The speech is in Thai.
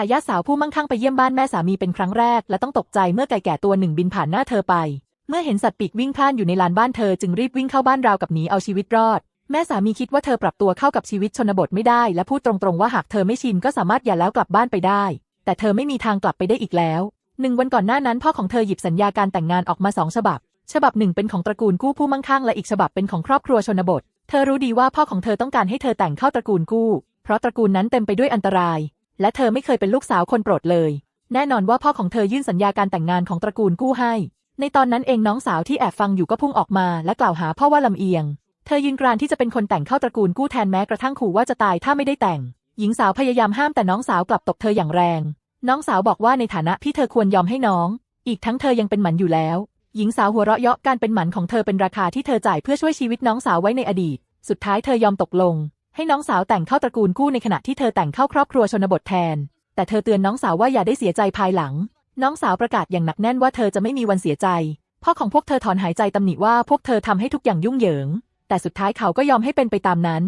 ายาทสาวผู้มั่งคั่งไปเยี่ยมบ้านแม่สามีเป็นครั้งแรก และต้องตกใจเมื่อไก่แก่ตัวหนึ่งบินผ่านหน้าเธอไป เมื่อเห็นสัตว์ปีกวิ่งพล่านอยู่ในลานบ้านเธอจึงรีบวิ่งเข้าบ้านราวกับหนีเอาชีวิตรอด แม่สามีคิดว่าเธอปรับตัวเข้ากับชีวิตชนบทไม่ได้ และพูดตรงๆว่าหากเธอไม่ชินก็สามารถหย่าแล้วกลับบ้านไปได้ แต่เธอไม่มีทางกลับไปได้อีกแล้วหนึ่งวันก่อนหน้านั้นพ่อของเธอหยิบสัญญาการแต่งงานออกมาสองฉบับ ฉบับหนึ่งเป็นของตระกูลกู้ผู้มั่งคั่งและอีกฉบับเป็นของครอบครัวชนบท เธอรู้ดีว่าพ่อของเธอต้องการให้เธอแต่งเข้าตระกูลกู้ เพราะตระกูลนั้นเต็มไปด้วยอันตราย และเธอไม่เคยเป็นลูกสาวคนโปรดเลย แน่นอนว่าพ่อของเธอยื่นสัญญาการแต่งงานของตระกูลกู้ให้ ในตอนนั้นเองน้องสาวที่แอบฟังอยู่ก็พุ่งออกมาและกล่าวหาพ่อว่าลำเอียง เธอยืนกรานที่จะเป็นคนแต่งเข้าตระกูลกู้แทนแม้กระทั่งขู่ว่าจะตายถ้าไม่ได้แต่ง หญิงสาวพยายามห้ามแต่น้องสาวกลับตบเธออย่างแรง น้องสาวบอกว่าในฐานะพี่เธอควรยอมให้น้อง อีกทั้งเธอยังเป็นหมันอยู่แล้ว หญิงสาวหัวเราะเยาะการเป็นหมันของเธอเป็นราคาที่เธอจ่ายเพื่อช่วยชีวิตน้องสาวไว้ในอดีต สุดท้ายเธอยอมตกลง ให้น้องสาวแต่งเข้าตระกูลกู้ในขณะที่เธอแต่งเข้าครอบครัวชนบทแทน แต่เธอเตือนน้องสาวว่าอย่าได้เสียใจภายหลัง น้องสาวประกาศอย่างหนักแน่นว่าเธอจะไม่มีวันเสียใจ พ่อของพวกเธอถอนหายใจตำหนิว่าพวกเธอทำให้ทุกอย่างยุ่งเหยิง แต่สุดท้ายเขาก็ยอมให้เป็นไปตามนั้น